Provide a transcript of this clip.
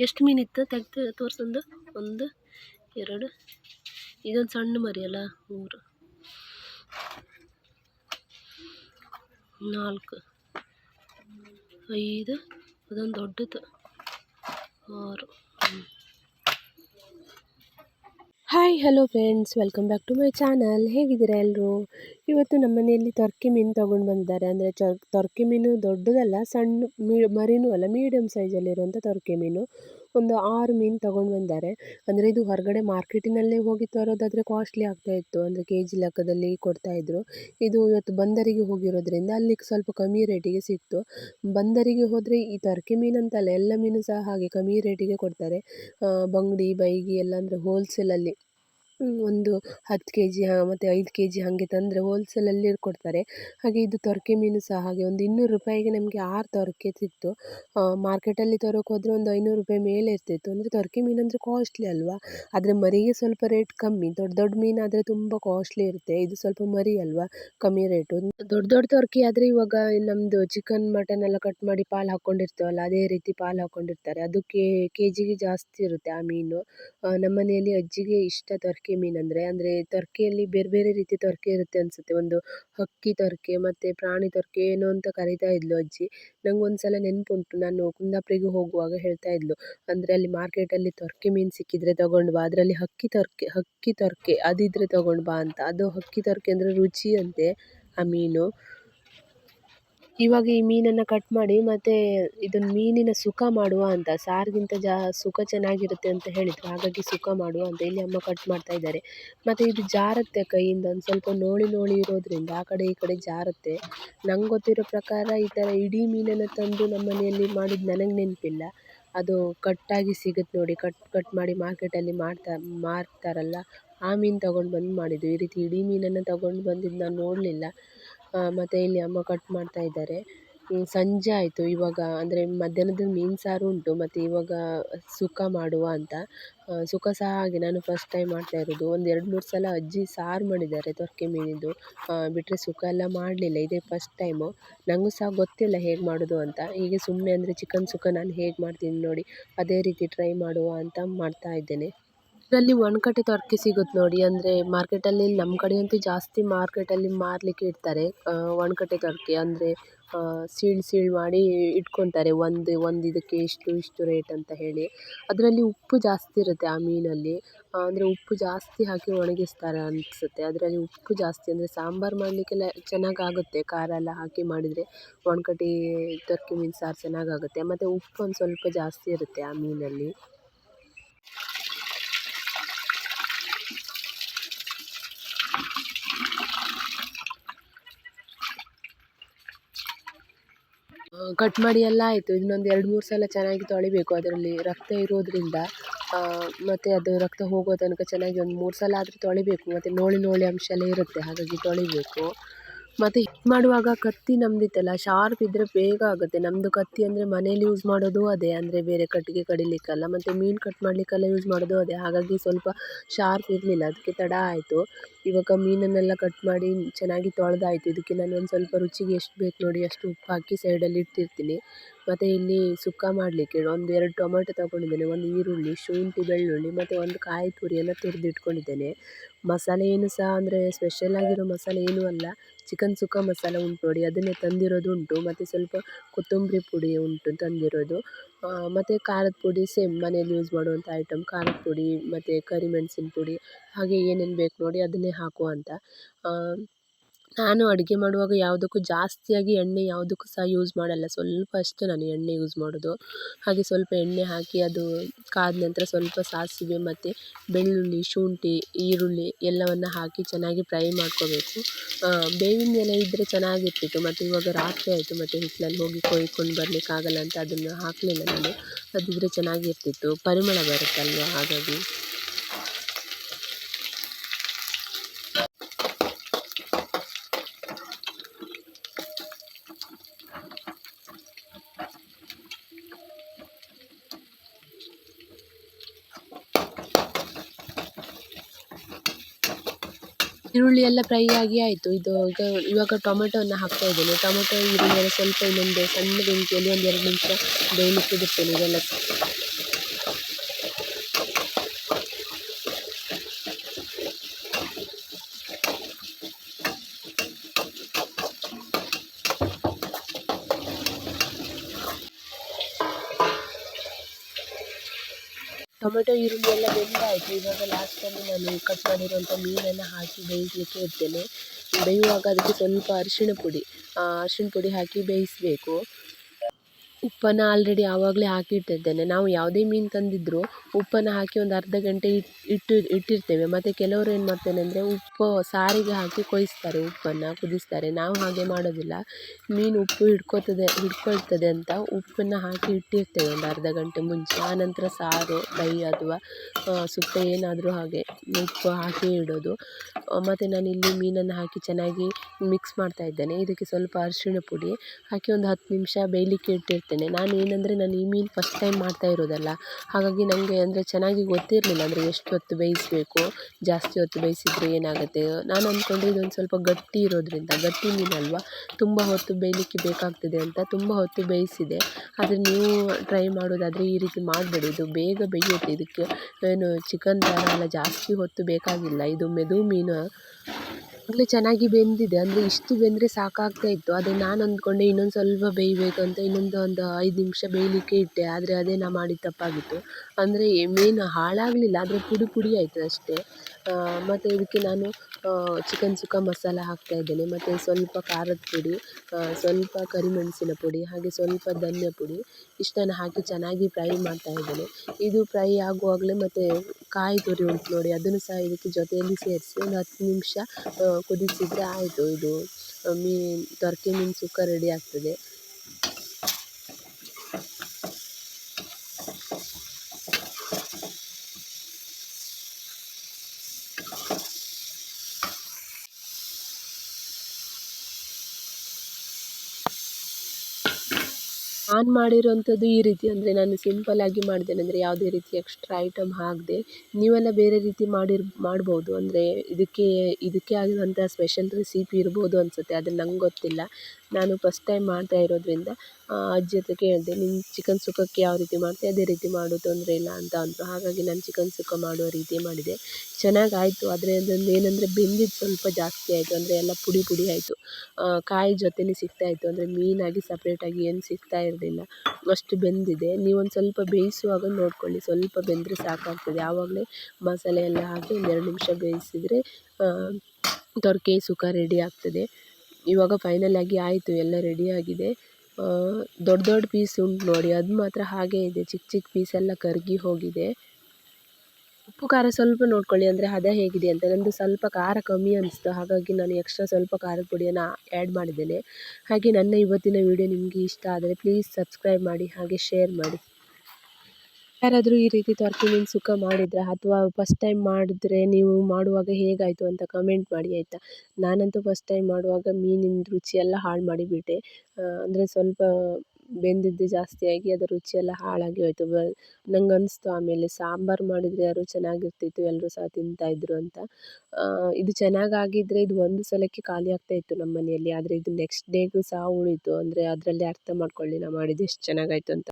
ಎಷ್ಟು ಮೀನಿತ್ತು ತೆಗ್ದು ತೋರ್ಸೊಂದು? ಒಂದು, ಎರಡು. ಇದೊಂದು ಸಣ್ಣ ಮರಿ ಅಲ್ಲ, ಮೂರು. ನಾಲ್ಕು. ಐದು. ಅದೊಂದು ದೊಡ್ಡದು. ಆರು. Hi hello friends welcome back to my channel ಹೇಗಿದ್ದೀರಾ ಎಲ್ಲರೂ ಇವತ್ತು ನಮ್ಮ ಮನೆಯಲ್ಲಿ ತೊರ್ಕೆ ಮೀನು ತೊಗೊಂಡು ಬಂದಿದ್ದಾರೆ. ಅಂದರೆ ತೊರ್ಕೆ ಮೀನು ದೊಡ್ಡದಲ್ಲ, ಸಣ್ಣ, ಮೀ, ಮರಿನೂ ಅಲ್ಲ ಮೀಡಿಯಮ್ ಸೈಜಲ್ಲಿರುವಂಥ ತೊರ್ಕೆ ಮೀನು. ಒಂದು ಆರು ಮೀನು ತಗೊಂಡು ಬಂದಿದ್ದಾರೆ ಅಂದರೆ ಇದು ಹೊರಗಡೆ ಮಾರ್ಕೆಟಿನಲ್ಲೇ ಹೋಗಿ ತರೋದಾದರೆ ಕಾಸ್ಟ್ಲಿ ಆಗ್ತಾಯಿತ್ತು ಅಂದರೆ ಕೆ ಜಿ ಲೆಕ್ಕದಲ್ಲಿ ಕೊಡ್ತಾಯಿದ್ರು ಇದು ಇವತ್ತು ಬಂದರಿಗೆ ಹೋಗಿರೋದ್ರಿಂದ ಅಲ್ಲಿ ಸ್ವಲ್ಪ ಕಮ್ಮಿ ರೇಟಿಗೆ ಸಿಕ್ತು. ಬಂದರಿಗೆ ಹೋದರೆ ಈ ತರ್ಕೆ ಮೀನು ಅಂತಲ್ಲ, ಎಲ್ಲ ಮೀನು ಸಹ ಹಾಗೆ ಕಮ್ಮಿ ರೇಟಿಗೆ ಕೊಡ್ತಾರೆ. ಬಂಗಡಿ, ಬೈಗಿ ಎಲ್ಲ ಅಂದರೆ ಹೋಲ್ಸೇಲಲ್ಲಿ ಒಂದು ಹತ್ತು ಕೆ ಜಿ ಮತ್ತು ಐದು ಕೆ ಜಿ ಹಾಗೆ ತಂದರೆ ಹೋಲ್ಸೇಲಲ್ಲಿ ಕೊಡ್ತಾರೆ. ಹಾಗೆ ಇದು ತೊರಕೆ ಮೀನು ಸಹ, ಹಾಗೆ ಒಂದು ಇನ್ನೂರು ರೂಪಾಯಿಗೆ ನಮಗೆ ಆರು ತೊರಕೆ ಸಿಕ್ತು. ಮಾರ್ಕೆಟಲ್ಲಿ ತರೋಕೆ ಹೋದರೆ ಒಂದು ಐನೂರು ರೂಪಾಯಿ ಮೇಲೆ ಇರ್ತಿತ್ತು. ಅಂದರೆ ತೊರಕೆ ಮೀನು ಅಂದರೆ ಕಾಸ್ಟ್ಲಿ ಅಲ್ವಾ? ಆದರೆ ಮರಿಗೆ ಸ್ವಲ್ಪ ರೇಟ್ ಕಮ್ಮಿ. ದೊಡ್ಡ ದೊಡ್ಡ ಮೀನಾದರೆ ತುಂಬ ಕಾಸ್ಟ್ಲಿ ಇರುತ್ತೆ. ಇದು ಸ್ವಲ್ಪ ಮರಿ ಅಲ್ವಾ? ಕಮ್ಮಿ ರೇಟು ದೊಡ್ಡ ದೊಡ್ಡ ತೊರಕೆ ಆದರೆ ಇವಾಗ ನಮ್ಮದು ಚಿಕನ್ ಮಟನ್ ಎಲ್ಲ ಕಟ್ ಮಾಡಿ ಪಾಲು ಹಾಕ್ಕೊಂಡಿರ್ತೇವಲ್ಲ ಅದೇ ರೀತಿ ಪಾಲು ಹಾಕ್ಕೊಂಡಿರ್ತಾರೆ ಅದು ಕೆ ಜಿಗೆ ಜಾಸ್ತಿ ಇರುತ್ತೆ ಆ ಮೀನು. ನಮ್ಮ ಮನೆಯಲ್ಲಿ ಅಜ್ಜಿಗೆ ಇಷ್ಟ ತೊರ್ಕೆ ಮೀನಂದರೆ ಅಂದರೆ ತೊರ್ಕೆಯಲ್ಲಿ ಬೇರೆ ಬೇರೆ ರೀತಿ ತೊರ್ಕೆ ಇರುತ್ತೆ ಅನಿಸುತ್ತೆ. ಒಂದು ಹಕ್ಕಿ ತೊರ್ಕೆ ಮತ್ತು ಪ್ರಾಣಿ ತೊರ್ಕೆ ಏನೋ ಅಂತ ಕರಿತಾ ಇದ್ಲು ಅಜ್ಜಿ. ನಂಗೆ ಒಂದು ಸಲ ನೆನಪುಂಟು. ನಾನು ಕುಂದಾಪುರಿಗೆ ಹೋಗುವಾಗ ಹೇಳ್ತಾ ಇದ್ಲು. ಅಂದರೆ ಅಲ್ಲಿ ಮಾರ್ಕೆಟಲ್ಲಿ ತೊರ್ಕೆ ಮೀನು ಸಿಕ್ಕಿದರೆ ತಗೊಂಡು ಬಾ. ಅದರಲ್ಲಿ ಹಕ್ಕಿ ತೊರ್ಕೆ ಹಕ್ಕಿ ತೊರ್ಕೆ ಅದಿದ್ದರೆ ತಗೊಂಡು ಬಾ ಅಂತ. ಅದು ಹಕ್ಕಿ ತೊರ್ಕೆ ಅಂದರೆ ರುಚಿ ಅಂತೆ, ಆ ಮೀನು. ಇವಾಗ ಈ ಮೀನನ್ನು ಕಟ್ ಮಾಡಿ ಮತ್ತು ಇದನ್ನು ಮೀನಿನ ಸುಕ್ಕ ಮಾಡುವ ಅಂತ, ಸಾರಿಗಿಂತ ಜಾ, ಸುಕ್ಕ ಚೆನ್ನಾಗಿರುತ್ತೆ ಅಂತ ಹೇಳಿದರು. ಹಾಗಾಗಿ ಸುಕ್ಕ ಮಾಡುವ ಅಂತ ಇಲ್ಲಿ ಅಮ್ಮ ಕಟ್ ಮಾಡ್ತಾ ಇದ್ದಾರೆ. ಮತ್ತು ಇದು ಜಾರುತ್ತೆ ಕೈಯಿಂದ ಒಂದು ಸ್ವಲ್ಪ ನೋಳಿ ನೋಳಿ ಇರೋದ್ರಿಂದ ಆ ಕಡೆ ಈ ಕಡೆ ಜಾರುತ್ತೆ. ನಂಗೆ ಗೊತ್ತಿರೋ ಪ್ರಕಾರ ಈ ಥರ ಇಡೀ ಮೀನನ್ನು ತಂದು ನಮ್ಮ ಮನೆಯಲ್ಲಿ ಮಾಡಿದ್ದು ನನಗೆ ನೆನಪಿಲ್ಲ. ಅದು ಕಟ್ಟಾಗಿ ಸಿಗುತ್ತೆ ನೋಡಿ ಕಟ್ ಕಟ್ ಮಾಡಿ ಮಾರ್ಕೆಟಲ್ಲಿ ಮಾಡ್ತಾ, ಮಾರ್ತಾರಲ್ಲ, ಆ ಮೀನು ತಗೊಂಡು ಬಂದು ಮಾಡಿದ್ದು. ಈ ರೀತಿ ಇಡೀ ಮೀನನ್ನು ತಗೊಂಡು ಬಂದಿದ್ದು ನಾನು ನೋಡಲಿಲ್ಲ. ಮತ್ತು ಇಲ್ಲಿ ಅಮ್ಮ ಕಟ್ ಮಾಡ್ತಾ ಇದ್ದಾರೆ. ಸಂಜೆ ಆಯಿತು. ಇವಾಗ ಅಂದರೆ ಮಧ್ಯಾಹ್ನದ ಮೀನು ಸಾರು ಉಂಟು. ಮತ್ತು ಇವಾಗ ಸುಕ್ಕ ಮಾಡುವ ಅಂತ. ಸುಕ್ಕ ಸಹ ಹಾಗೆ ನಾನು ಫಸ್ಟ್ ಟೈಮ್ ಮಾಡ್ತಾ ಇರೋದು. ಒಂದು ಎರಡು ಮೂರು ಸಲ ಅಜ್ಜಿ ಸಾರು ಮಾಡಿದ್ದಾರೆ ತೊರಕೆ ಮೀನಿದ್ದು ಬಿಟ್ಟರೆ ಸುಕ್ಕ ಎಲ್ಲ ಮಾಡಲಿಲ್ಲ. ಇದೇ ಫಸ್ಟ್ ಟೈಮು ನನಗೂ ಸಹ ಗೊತ್ತಿಲ್ಲ ಹೇಗೆ ಮಾಡೋದು ಅಂತ. ಹೀಗೆ ಸುಮ್ಮನೆ ಅಂದರೆ ಚಿಕನ್ ಸುಕ್ಕ ನಾನು ಹೇಗೆ ಮಾಡ್ತೀನಿ ನೋಡಿ. ಅದೇ ರೀತಿ ಟ್ರೈ ಮಾಡುವ ಅಂತ ಮಾಡ್ತಾ ಇದ್ದೇನೆ. ಇದರಲ್ಲಿ ಒಣಕಟ್ಟೆ ತೊರ್ಕೆ ಸಿಗುತ್ತೆ ನೋಡಿ. ಅಂದರೆ ಮಾರ್ಕೆಟಲ್ಲಿ ನಮ್ಮ ಕಡೆ ಅಂತೂ ಜಾಸ್ತಿ ಮಾರ್ಕೆಟಲ್ಲಿ ಮಾರಲಿಕ್ಕೆ ಇಡ್ತಾರೆ. ಒಣಕಟ್ಟೆ ತೊರ್ಕೆ ಅಂದರೆ ಸೀಳು ಸೀಳು ಮಾಡಿ ಇಟ್ಕೊತಾರೆ ಒಂದು ಒಂದು ಇದಕ್ಕೆ ಇಷ್ಟು ಇಷ್ಟು ರೇಟ್ ಅಂತ ಹೇಳಿ. ಅದರಲ್ಲಿ ಉಪ್ಪು ಜಾಸ್ತಿ ಇರುತ್ತೆ ಆ ಮೀನಲ್ಲಿ. ಅಂದರೆ ಉಪ್ಪು ಜಾಸ್ತಿ ಹಾಕಿ ಒಣಗಿಸ್ತಾರೆ ಅನಿಸುತ್ತೆ. ಅದರಲ್ಲಿ ಉಪ್ಪು ಜಾಸ್ತಿ ಅಂದರೆ ಸಾಂಬಾರು ಮಾಡಲಿಕ್ಕೆಲ್ಲ ಚೆನ್ನಾಗಾಗುತ್ತೆ. ಖಾರ ಎಲ್ಲ ಹಾಕಿ ಮಾಡಿದರೆ ಒಣಕಟ್ಟೆ ತೊರ್ಕೆ ಮೀನು ಸಾರು ಚೆನ್ನಾಗಾಗುತ್ತೆ. ಮತ್ತು ಉಪ್ಪು ಒಂದು ಸ್ವಲ್ಪ ಜಾಸ್ತಿ ಇರುತ್ತೆ ಆ ಮೀನಲ್ಲಿ. ಕಟ್ ಮಾಡಿ ಎಲ್ಲ ಆಯಿತು. ಇನ್ನೊಂದು ಎರಡು ಮೂರು ಸಲ ಚೆನ್ನಾಗಿ ತೊಳಿಬೇಕು ಅದರಲ್ಲಿ ರಕ್ತ ಇರೋದರಿಂದ. ಮತ್ತು ಅದು ರಕ್ತ ಹೋಗೋ ತನಕ ಚೆನ್ನಾಗಿ ಒಂದು ಮೂರು ಸಲ ಆದರೂ ತೊಳಿಬೇಕು. ಮತ್ತು ನೋಳಿ ನೋಳಿ ಅಂಶ ಎಲ್ಲ ಇರುತ್ತೆ, ಹಾಗಾಗಿ ತೊಳಿಬೇಕು. ಮತ್ತು ಹಿಟ್ ಮಾಡುವಾಗ ಕತ್ತಿ ನಮ್ಮದಿತ್ತಲ್ಲ ಶಾರ್ಪ್ ಇದ್ದರೆ ಬೇಗ ಆಗುತ್ತೆ. ನಮ್ಮದು ಕತ್ತಿ ಅಂದರೆ ಮನೇಲಿ ಯೂಸ್ ಮಾಡೋದು ಅದೇ, ಅಂದರೆ ಬೇರೆ ಕಟ್ಟಿಗೆ ಕಡಿಲಿಕ್ಕಲ್ಲ, ಮತ್ತು ಮೀನು ಕಟ್ ಮಾಡಲಿಕ್ಕೆಲ್ಲ ಯೂಸ್ ಮಾಡೋದು ಅದೇ. ಹಾಗಾಗಿ ಸ್ವಲ್ಪ ಶಾರ್ಪ್ ಇರಲಿಲ್ಲ, ಅದಕ್ಕೆ ತಡ ಆಯಿತು. ಇವಾಗ ಮೀನನ್ನೆಲ್ಲ ಕಟ್ ಮಾಡಿ ಚೆನ್ನಾಗಿ ತೊಳೆದಾಯ್ತು. ಇದಕ್ಕೆ ನಾನು ಒಂದು ಸ್ವಲ್ಪ ರುಚಿಗೆ ಎಷ್ಟು ಬೇಕು ನೋಡಿ, ಅಷ್ಟು ಉಪ್ಪು ಹಾಕಿ ಸೈಡಲ್ಲಿ ಇಟ್ಟಿರ್ತೀನಿ. ಮತ್ತು ಇಲ್ಲಿ ಸುಕ್ಕ ಮಾಡಲಿಕ್ಕೆ ಒಂದು ಎರಡು ಟೊಮೆಟೊ ತಗೊಂಡಿದ್ದೇನೆ, ಒಂದು ಈರುಳ್ಳಿ ಶುಂಠಿ, ಬೆಳ್ಳುಳ್ಳಿ ಮತ್ತು ಒಂದು ಕಾಯಿ ತುರಿಯನ್ನು ತುರಿದು ಇಟ್ಕೊಂಡಿದ್ದೇನೆ ಮಸಾಲೆ ಏನು ಸಹ ಅಂದರೆ ಸ್ಪೆಷಲ್ ಆಗಿರೋ ಮಸಾಲೆ ಏನೂ ಅಲ್ಲ. ಚಿಕನ್ ಸುಕ್ಕ ಮಸಾಲೆ ಉಂಟು ನೋಡಿ, ಅದನ್ನೇ ತಂದಿರೋದು ಉಂಟು. ಮತ್ತು ಸ್ವಲ್ಪ ಕೊತ್ತಂಬರಿ ಪುಡಿ ಉಂಟು ತಂದಿರೋದು. ಮತ್ತು ಖಾರದ ಪುಡಿ ಸೇಮ್ ಮನೇಲಿ ಯೂಸ್ ಮಾಡುವಂಥ ಐಟಮ್ ಖಾರದ ಪುಡಿ, ಮತ್ತು ಕರಿಮೆಣಸಿನ ಪುಡಿ, ಹಾಗೆ ಏನೇನು ಬೇಕು ನೋಡಿ ಅದನ್ನೇ ಹಾಕುವ ಅಂತ. ನಾನು ಅಡುಗೆ ಮಾಡುವಾಗ ಯಾವುದಕ್ಕೂ ಜಾಸ್ತಿಯಾಗಿ ಎಣ್ಣೆ ಯಾವುದಕ್ಕೂ ಸಹ ಯೂಸ್ ಮಾಡಲ್ಲ. ಸ್ವಲ್ಪ ಅಷ್ಟೇ ನಾನು ಎಣ್ಣೆ ಯೂಸ್ ಮಾಡೋದು. ಹಾಗೆ ಸ್ವಲ್ಪ ಎಣ್ಣೆ ಹಾಕಿ ಅದು ಕಾದ ನಂತರ ಸ್ವಲ್ಪ ಸಾಸಿವೆ ಮತ್ತು ಬೆಳ್ಳುಳ್ಳಿ, ಶುಂಠಿ, ಈರುಳ್ಳಿ ಎಲ್ಲವನ್ನು ಹಾಕಿ ಚೆನ್ನಾಗಿ ಫ್ರೈ ಮಾಡ್ಕೋಬೇಕು. ಬೇವಿನ ಎಲೆ ಇದ್ದರೆ ಚೆನ್ನಾಗಿರ್ತಿತ್ತು. ಮತ್ತು ಇವಾಗ ರಾತ್ರಿ ಆಯಿತು. ಮತ್ತು ಹಿತ್ತಲಲ್ಲಿ ಹೋಗಿ ಕೊಯ್ಕೊಂಡು ಬರಲಿಕ್ಕಾಗಲ್ಲ ಅಂತ ಅದನ್ನು ಹಾಕಲಿಲ್ಲ ನಾನು. ಅದಿದ್ದರೆ ಚೆನ್ನಾಗಿರ್ತಿತ್ತು. ಪರಿಮಳ ಬರುತ್ತಲ್ವ ಹಾಗಾಗಿ? ಈರುಳ್ಳಿ ಎಲ್ಲ ಫ್ರೈ ಆಗಿ ಆಯಿತು. ಇದು ಈಗ ಇವಾಗ ಟೊಮೆಟೊವನ್ನು ಹಾಕ್ತಾ ಇದ್ದೇನೆ. ಟೊಮೆಟೊ, ಈರುಳ್ಳಿ ಎಲ್ಲ ಸ್ವಲ್ಪ ಇನ್ನೊಂದು ಸಣ್ಣ ಬೆಂಕಿಯಲ್ಲಿ ಒಂದು ಎರಡು ನಿಮಿಷ ಬೇಯಲಿಕ್ಕೆ ಬಿಡ್ತೇನೆ ಇದೆಲ್ಲ. ಟೊಮೆಟೊ, ಈರುಳ್ಳಿ ಎಲ್ಲ ಬೆಂದಾಯಿತು. ಇವಾಗ ಲಾಸ್ಟಲ್ಲಿ ನಾನು ಕಟ್ ಮಾಡಿರುವಂಥ ಮೀನನ್ನು ಹಾಕಿ ಬೇಯಿಸಲಿಕ್ಕೆ ಇಡ್ತೇನೆ. ಬೇಯುವಾಗ ಅದಕ್ಕೆ ಸ್ವಲ್ಪ ಅರಿಶಿಣ ಪುಡಿ ಅರಿಶಿಣ ಪುಡಿ ಹಾಕಿ ಬೇಯಿಸಬೇಕು. ಉಪ್ಪನ್ನು ಆಲ್ರೆಡಿ ಆವಾಗಲೇ ಹಾಕಿಟ್ಟಿದ್ದೇನೆ. ನಾವು ಯಾವುದೇ ಮೀನು ತಂದಿದ್ದರೂ ಉಪ್ಪನ್ನು ಹಾಕಿ ಒಂದು ಅರ್ಧ ಗಂಟೆ ಇಟ್ಟು, ಇಟ್ಟಿರ್ತೇವೆ. ಮತ್ತು ಕೆಲವರು ಏನು ಮಾಡ್ತೇನೆ ಅಂದರೆ ಉಪ್ಪು ಸಾರಿಗೆ ಹಾಕಿ ಕೊಯ್ಸ್ತಾರೆ, ಉಪ್ಪನ್ನು ಕುದಿಸ್ತಾರೆ. ನಾವು ಹಾಗೆ ಮಾಡೋದಿಲ್ಲ. ಮೀನು ಉಪ್ಪು ಹಿಡ್ಕೊತದೆ, ಹಿಡ್ಕೊಳ್ತದೆ ಅಂತ ಉಪ್ಪನ್ನು ಹಾಕಿ ಇಟ್ಟಿರ್ತೇವೆ ಒಂದು ಅರ್ಧ ಗಂಟೆ ಮುಂಚೆ. ಆನಂತರ ಸಾರು ದೈ ಅಥವಾ ಸುಕ್ಕ ಏನಾದರೂ ಹಾಗೆ ಉಪ್ಪು ಹಾಕಿ ಇಡೋದು. ಮತ್ತು ನಾನಿಲ್ಲಿ ಮೀನನ್ನು ಹಾಕಿ ಚೆನ್ನಾಗಿ ಮಿಕ್ಸ್ ಮಾಡ್ತಾ ಇದ್ದೇನೆ. ಇದಕ್ಕೆ ಸ್ವಲ್ಪ ಅರಿಶಿಣ ಪುಡಿ ಹಾಕಿ ಒಂದು ಹತ್ತು ನಿಮಿಷ ಬೇಯಲಿಕ್ಕೆ ಇಟ್ಟಿರ್ತೇನೆ. ನಾನು ಏನಂದರೆ ನಾನು ಈ ಮೀನು ಫಸ್ಟ್ ಟೈಮ್ ಮಾಡ್ತಾ ಇರೋದಲ್ಲ. ಹಾಗಾಗಿ ನನಗೆ ಅಂದರೆ ಚೆನ್ನಾಗಿ ಗೊತ್ತಿರಲಿಲ್ಲ ಅಂದರೆ ಎಷ್ಟು ಹೊತ್ತು ಬೇಯಿಸಬೇಕು, ಜಾಸ್ತಿ ಹೊತ್ತು ಬೇಯಿಸಿದರೆ ಏನಾಗುತ್ತೆ? ನಾನು ಅಂದ್ಕೊಂಡೆ ಇದೊಂದು ಸ್ವಲ್ಪ ಗಟ್ಟಿ ಇರೋದರಿಂದ, ಗಟ್ಟಿ ಮೀನಲ್ವ ತುಂಬ ಹೊತ್ತು ಬೇಯಲಿಕ್ಕೆ ಬೇಕಾಗ್ತದೆ ಅಂತ ತುಂಬ ಹೊತ್ತು ಬೇಯಿಸಿದೆ. ಆದರೆ ನೀವು ಟ್ರೈ ಮಾಡೋದಾದರೆ ಈ ರೀತಿ ಮಾಡಬೇಡಿ. ಇದು ಬೇಗ ಬೇಯುತ್ತೆ. ಇದಕ್ಕೆ ಏನು ಚಿಕನ್ ಥರ ಎಲ್ಲ ಜಾಸ್ತಿ ಹೊತ್ತು ಬೇಕಾಗಿಲ್ಲ. ಇದು ಮೆದು ಮೀನು. ಆಗಲೇ ಚೆನ್ನಾಗಿ ಬೆಂದಿದೆ. ಅಂದರೆ ಇಷ್ಟು ಬೆಂದರೆ ಸಾಕಾಗ್ತಾ ಇತ್ತು. ಅದೇ ನಾನು ಅಂದ್ಕೊಂಡೆ ಇನ್ನೊಂದು ಸ್ವಲ್ಪ ಬೇಯಬೇಕು ಅಂತ ಇನ್ನೊಂದು ಒಂದು ಐದು ನಿಮಿಷ ಬೇಯಲಿಕ್ಕೆ ಇಟ್ಟೆ. ಆದರೆ ಅದೇ ನಾ ಮಾಡಿದ ತಪ್ಪಾಗಿತ್ತು. ಅಂದರೆ ಮೀನು ಹಾಳಾಗಲಿಲ್ಲ. ಆದರೆ ಪುಡಿ ಪುಡಿ ಆಯಿತು ಅಷ್ಟೇ. ಮತ್ತು ಇದಕ್ಕೆ ನಾನು ಚಿಕನ್ ಸುಕ್ಕ ಮಸಾಲ ಹಾಕ್ತಾ ಇದ್ದೇನೆ. ಮತ್ತು ಸ್ವಲ್ಪ ಖಾರದ ಪುಡಿ ಸ್ವಲ್ಪ ಕರಿಮೆಣಸಿನ ಪುಡಿ, ಹಾಗೆ ಸ್ವಲ್ಪ ಧನಿಯ ಪುಡಿ ಇಷ್ಟನ್ನು ಹಾಕಿ ಚೆನ್ನಾಗಿ ಫ್ರೈ ಮಾಡ್ತಾ ಇದ್ದೇನೆ. ಇದು ಫ್ರೈ ಆಗುವಾಗಲೇ ಮತ್ತು ಕಾಯಿ ತುರಿ ಉಂಟು ನೋಡಿ. ಅದನ್ನು ಸಹ ಇದಕ್ಕೆ ಜೊತೆಯಲ್ಲಿ ಸೇರಿಸಿ ಒಂದು ಹತ್ತು ನಿಮಿಷ ಕುದಿಸಿದರೆ ಆಯಿತು ಇದು ಮೀನು ತೊರ್ಕೆ ಮೀನು ಸುಕ್ಕ ರೆಡಿ ಆಗ್ತದೆ. ನಾನು ಮಾಡಿರುವಂಥದ್ದು ಈ ರೀತಿ ಅಂದರೆ ನಾನು ಸಿಂಪಲ್ಲಾಗಿ ಮಾಡ್ತೇನೆ ಅಂದರೆ ಯಾವುದೇ ರೀತಿ ಎಕ್ಸ್ಟ್ರಾ ಐಟಮ್ ಹಾಕದೆ ನೀವೆಲ್ಲ ಬೇರೆ ರೀತಿ ಮಾಡಿರ್ ಮಾಡ್ಬೋದು ಅಂದರೆ ಇದಕ್ಕೆ ಇದಕ್ಕೆ ಆಗಿರುವಂಥ ಸ್ಪೆಷಲ್ ರೆಸಿಪಿ ಇರ್ಬೋದು ಅನಿಸುತ್ತೆ ಆದರೆ ನಂಗೆ ಗೊತ್ತಿಲ್ಲ. ನಾನು ಫಸ್ಟ್ ಟೈಮ್ ಮಾಡ್ತಾ ಇರೋದರಿಂದ ಅಜ್ಜಿ ಹತ್ರ ಕೇಳಿದೆ, ನೀನು ಚಿಕನ್ ಸುಕ್ಕಕ್ಕೆ ಯಾವ ರೀತಿ ಮಾಡ್ತೀಯ ಅದೇ ರೀತಿ ಮಾಡು, ತೊಂದರೆ ಇಲ್ಲ ಅಂತ ಅಂದರು. ಹಾಗಾಗಿ ನಾನು ಚಿಕನ್ ಸುಕ್ಕ ಮಾಡುವ ರೀತಿ ಮಾಡಿದೆ. ಚೆನ್ನಾಗಿ ಆಯಿತು. ಆದರೆ ಅದೊಂದು ಏನಂದರೆ ಬೆಂದಿದ್ದು ಸ್ವಲ್ಪ ಜಾಸ್ತಿ ಆಯಿತು. ಅಂದರೆ ಎಲ್ಲ ಪುಡಿ ಪುಡಿ ಆಯಿತು. ಕಾಯಿ ಜೊತೆಯೇ ಸಿಗ್ತಾ ಇತ್ತು. ಅಂದರೆ ಮೀನಾಗಿ ಸಪ್ರೇಟಾಗಿ ಏನು ಸಿಗ್ತಾ ಇರಲಿಲ್ಲ. ಅಷ್ಟು ಬೆಂದಿದೆ. ನೀವೊಂದು ಸ್ವಲ್ಪ ಬೇಯಿಸುವಾಗ ನೋಡಿಕೊಳ್ಳಿ. ಸ್ವಲ್ಪ ಬೆಂದರೆ ಸಾಕಾಗ್ತದೆ. ಆವಾಗಲೇ ಮಸಾಲೆ ಎಲ್ಲ ಹಾಕಿ ಒಂದೆರಡು ನಿಮಿಷ ಬೇಯಿಸಿದರೆ ತೊರ್ಕೆ ಸುಕ್ಕ ರೆಡಿ ಆಗ್ತದೆ. ಇವಾಗ ಫೈನಲ್ ಆಗಿ ಆಯಿತು. ಎಲ್ಲ ರೆಡಿಯಾಗಿದೆ ದೊಡ್ಡ ದೊಡ್ಡ ಪೀಸ್ ಉಂಟು ನೋಡಿ. ಅದು ಮಾತ್ರ ಹಾಗೆ ಇದೆ. ಚಿಕ್ಕ ಚಿಕ್ಕ ಪೀಸೆಲ್ಲ ಕರಗಿ ಹೋಗಿದೆ. ಉಪ್ಪು ಖಾರ ಸ್ವಲ್ಪ ನೋಡ್ಕೊಳ್ಳಿ. ಅಂದರೆ ಹದ ಹೇಗಿದೆ ಅಂತ. ನನ್ನದು ಸ್ವಲ್ಪ ಖಾರ ಕಮ್ಮಿ ಅನಿಸ್ತು. ಹಾಗಾಗಿ ನಾನು ಎಕ್ಸ್ಟ್ರಾ ಸ್ವಲ್ಪ ಖಾರದ ಪುಡಿಯನ್ನು ಆ್ಯಡ್ ಮಾಡಿದ್ದೇನೆ. ಹಾಗೆ ನನ್ನ ಇವತ್ತಿನ ವಿಡಿಯೋ ನಿಮಗೆ ಇಷ್ಟ ಆದರೆ ಪ್ಲೀಸ್ ಸಬ್ಸ್ಕ್ರೈಬ್ ಮಾಡಿ. ಹಾಗೆ ಶೇರ್ ಮಾಡಿ. ಯಾರಾದರೂ ಈ ರೀತಿ ತೊರ್ಕೆ ಮೀನು ಸುಕ್ಕ ಮಾಡಿದ್ರಾ ಅಥವಾ ಫಸ್ಟ್ ಟೈಮ್ ಮಾಡಿದ್ರೆ ನೀವು ಮಾಡುವಾಗ ಹೇಗಾಯಿತು ಅಂತ ಕಮೆಂಟ್ ಮಾಡಿ ಆಯಿತಾ? ನಾನಂತೂ ಫಸ್ಟ್ ಟೈಮ್ ಮಾಡುವಾಗ ಮೀನಿನ ರುಚಿಯೆಲ್ಲ ಹಾಳು ಮಾಡಿಬಿಟ್ಟೆ. ಅಂದರೆ ಸ್ವಲ್ಪ ಬೆಂದಿದ್ದು ಜಾಸ್ತಿಯಾಗಿ ಅದರ ರುಚಿಯೆಲ್ಲ ಹಾಳಾಗಿ ಹೋಯಿತು. ಬ, ನಂಗೆ ಅನಿಸ್ತು ಆಮೇಲೆ ಸಾಂಬಾರು ಮಾಡಿದರೆ ಯಾರು ಚೆನ್ನಾಗಿರ್ತಿತ್ತು ಎಲ್ಲರೂ ಸಹ ತಿಂತಾಯಿದ್ರು ಅಂತ. ಇದು ಚೆನ್ನಾಗಾಗಿದ್ದರೆ ಇದು ಒಂದು ಸಲಕ್ಕೆ ಖಾಲಿ ಆಗ್ತಾಯಿತ್ತು ನಮ್ಮ ಮನೆಯಲ್ಲಿ ಆದರೆ ಇದು ನೆಕ್ಸ್ಟ್ ಡೇಗೂ ಸಹ ಉಳೀತು. ಅಂದರೆ ಅದರಲ್ಲಿ ಅರ್ಥ ಮಾಡ್ಕೊಳ್ಳಿ, ನಾ ಮಾಡಿದ್ದು ಎಷ್ಟು ಚೆನ್ನಾಗಾಯ್ತು ಅಂತ.